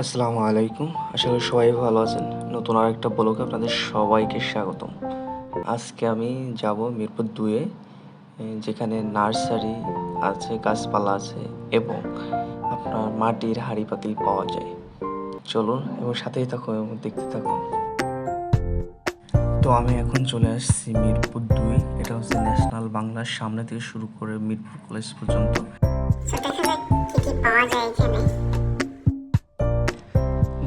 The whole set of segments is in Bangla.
আসসালামু আলাইকুম। আশা করি সবাই ভালো আছেন। নতুন আর একটা ব্লগে আপনাদের সবাইকে স্বাগতম। আজকে আমি যাব মিরপুর দুয়ে যেখানে নার্সারি আছে, গাছপালা আছে এবং আপনার মাটির হাড়ি পাতিল পাওয়া যায়। চলুন এবং সাথেই থাকুন এবং দেখতে থাকুন। তো আমি এখন চলে আসছি মিরপুর দুই। এটা হচ্ছে ন্যাশনাল বাংলার সামনে থেকে শুরু করে মিরপুর কলেজ পর্যন্ত। পাওয়া যায় এখানে?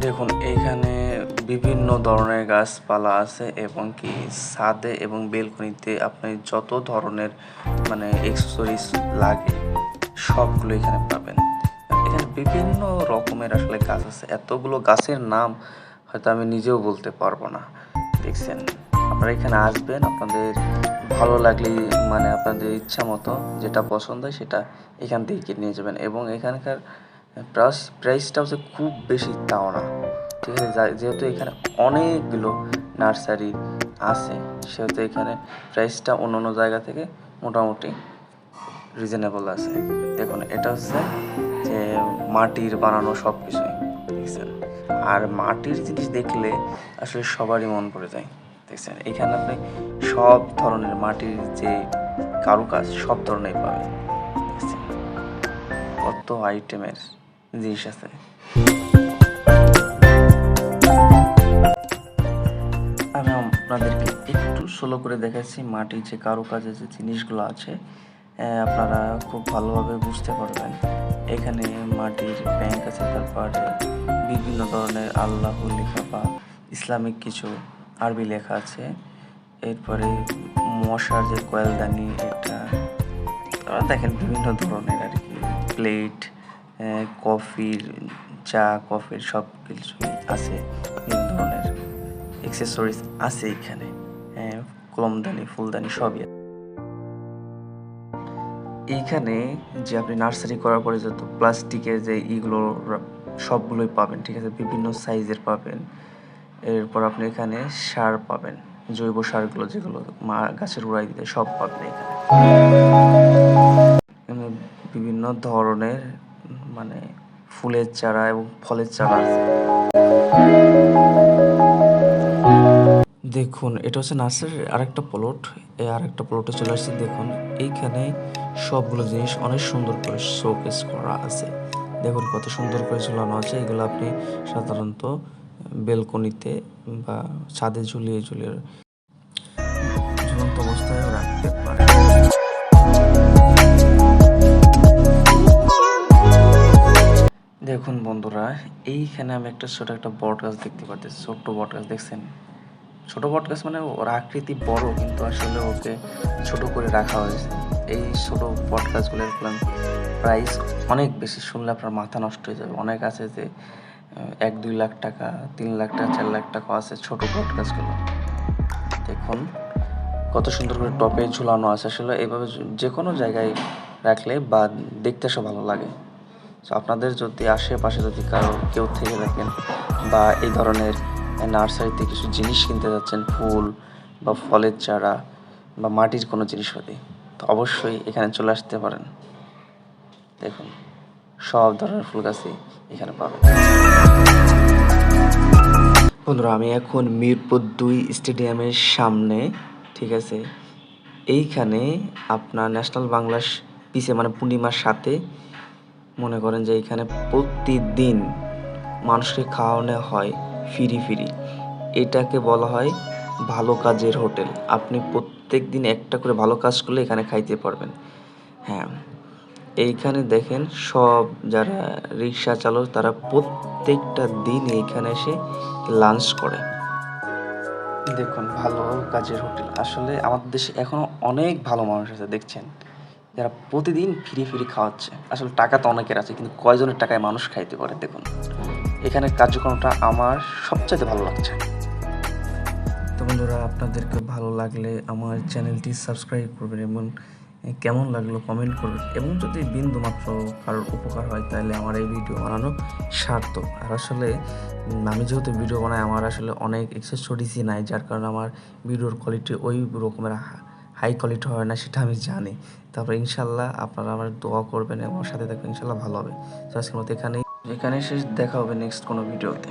দেখুন এইখানে বিভিন্ন ধরনের গাছপালা আছে এবং কি ছাদে এবং বেলকনিতে আপনি যত ধরনের মানে এক্সেসরিজ লাগে, সবগুলো এখানে পাবেন। এখানে বিভিন্ন রকমের আসলে গাছ আছে। এতগুলো গাছের নাম হয়তো আমি নিজেও বলতে পারব না। দেখছেন, আপনারা এখানে আসবেন, আপনাদের ভালো লাগলে মানে আপনাদের ইচ্ছা মতো যেটা পছন্দ হয় সেটা এখান থেকে কিনে নিয়ে যাবেন এবং এখানকার প্রাইস, প্রাইসটা হচ্ছে খুব বেশি তাও না। ঠিক আছে যেহেতু এখানে অনেকগুলো নার্সারি আছে, সেহেতু এখানে প্রাইসটা অন্য অন্য জায়গা থেকে মোটামুটি রিজনেবল আছে। দেখুন, এটা হচ্ছে যে মাটির বানানো সব কিছুই দেখছেন আর মাটির জিনিস দেখলে আসলে সবারই মন পড়ে যায় দেখছেন এখানে আপনি সব ধরনের মাটির যে কারুকাজ সব ধরনের পাবেন কত আইটেমের জিনিস আছে। আমি আপনাদেরকে একটু স্লো করে দেখাচ্ছি মাটির যে কারুকাজের যে জিনিসগুলো আছে। আপনারা খুব ভালোভাবে বুঝতে পারবেন। এখানে মাটির ব্যাংক আছে, তারপরে বিভিন্ন ধরনের আল্লাহ লেখা বা ইসলামিক কিছু আরবি লেখা আছে। এরপরে মশার যে কয়েলদানি, এটা, তারা দেখেন বিভিন্ন ধরনের আর কি প্লেট কফির চা কফির সব কিছুই আছে বিভিন্ন ধরনের এক্সেসরিজ আছে এখানে। হ্যাঁ, কলমদানি ফুলদানি সবই। এইখানে যে আপনি নার্সারি করার পরে যত প্লাস্টিকের যে ইগুলো সবগুলোই পাবেন ঠিক আছে? বিভিন্ন সাইজের পাবেন। এরপর আপনি এখানে সার পাবেন জৈব সারগুলো যেগুলো মা গাছের উড়াই দিতে সব পাবেন এখানে বিভিন্ন ধরনের মানে ফুলের চারা এবং ফলের চারা দেখুন, এটা হচ্ছে নার্সারির আরেকটা প্লট এই আরেকটা প্লটে চলে আসছে। দেখুন, এইখানে সবগুলো জিনিস অনেক সুন্দর করে শোকেস করা আছে। দেখুন, কত সুন্দর করে ঝুলানো আছে। এগুলো আপনি সাধারণত বেলকনিতে বা ছাদে ঝুলিয়ে ঝুলিয়ে দেখুন বন্ধুরা, এইখানে আমি একটা ছোট একটা বট গাছ দেখতে পাচ্ছি ছোট্ট বট গাছ, দেখছেন? ছোট বট গাছ মানে ওর আকৃতি বড়, কিন্তু আসলে ওকে ছোট করে রাখা হয়েছে। এই ছোট বট গাছগুলোর প্রাইস অনেক বেশি, শুনলে আপনার মাথা নষ্ট হয়ে যাবে। অনেক আছে যে এক, দুই লাখ টাকা, তিন লাখ টাকা, চার লাখ টাকা আছে ছোট বট গাছগুলো। দেখুন, কত সুন্দর করে টপে ঝুলানো আছে। আসলে এইভাবে যে- কোনো জায়গায় রাখলে বা দেখতে সব ভালো লাগে। তো আপনাদের যদি আশেপাশে যদি কারও কেউ থেকে থাকেন বা এই ধরনের নার্সারিতে কিছু জিনিস কিনতে যাচ্ছেন, ফুল বা ফলের চারা বা মাটির কোনো জিনিসপাতি তো অবশ্যই এখানে চলে আসতে পারেন। দেখুন, সব ধরনের ফুল গাছই এখানে পাবেন। বন্ধুরা, আমি এখন মিরপুর দুই স্টেডিয়ামের সামনে, ঠিক আছে? এইখানে আপনার ন্যাশনাল বাংলা পিসে মানে পূর্ণিমার সাথে মনে করেন যে এখানে প্রতিদিন মানুষকে খাওয়ানো হয় ফিরি ফিরি এটাকে বলা হয় ভালো কাজের হোটেল। আপনি প্রত্যেক দিন একটা করে ভালো কাজ করলে এখানে খাইতে পারবেন। হ্যাঁ এইখানে দেখেন সব যারা রিক্সা চালক তারা প্রত্যেকটা দিন এইখানে এসে লাঞ্চ করে। দেখুন, ভালো কাজের হোটেল। আসলে আমাদের দেশে এখনও অনেক ভালো মানুষ আছে, দেখছেন? যারা প্রতিদিন ফিরি ফিরি খাওয়াচ্ছে, আসলে টাকা তো অনেকের আছে, কিন্তু কয়জনের টাকায় মানুষ খাইতে পারে? দেখুন এখানে কার্যক্রমটা আমার সবচাইতে ভালো লাগছে। তো বন্ধুরা, আপনাদেরকে ভালো লাগলে আমার চ্যানেলটি সাবস্ক্রাইব করবেন এবং কেমন লাগল কমেন্ট করবেন। এবং যদি বিন্দু মাত্র কারোর উপকার হয়, তাহলে আমার এই ভিডিও বানানো সার্থক। আর আসলে আমি যেহেতু ভিডিও বানাই, আমার আসলে অনেক এক্সেসরিজই নাই, যার কারণে আমার ভিডিওর কোয়ালিটি ওই রকমের হাই কোয়ালিটি হয় না, সেটা আমি জানি। তারপর ইনশাল্লাহ আপনারা আমার দোয়া করবেন এবং সাথে দেখবেন ইনশাল্লাহ ভালো হবে। তো আজকের মতো এখানেই। এখানে শেষ, দেখা হবে নেক্সট কোনো ভিডিওতে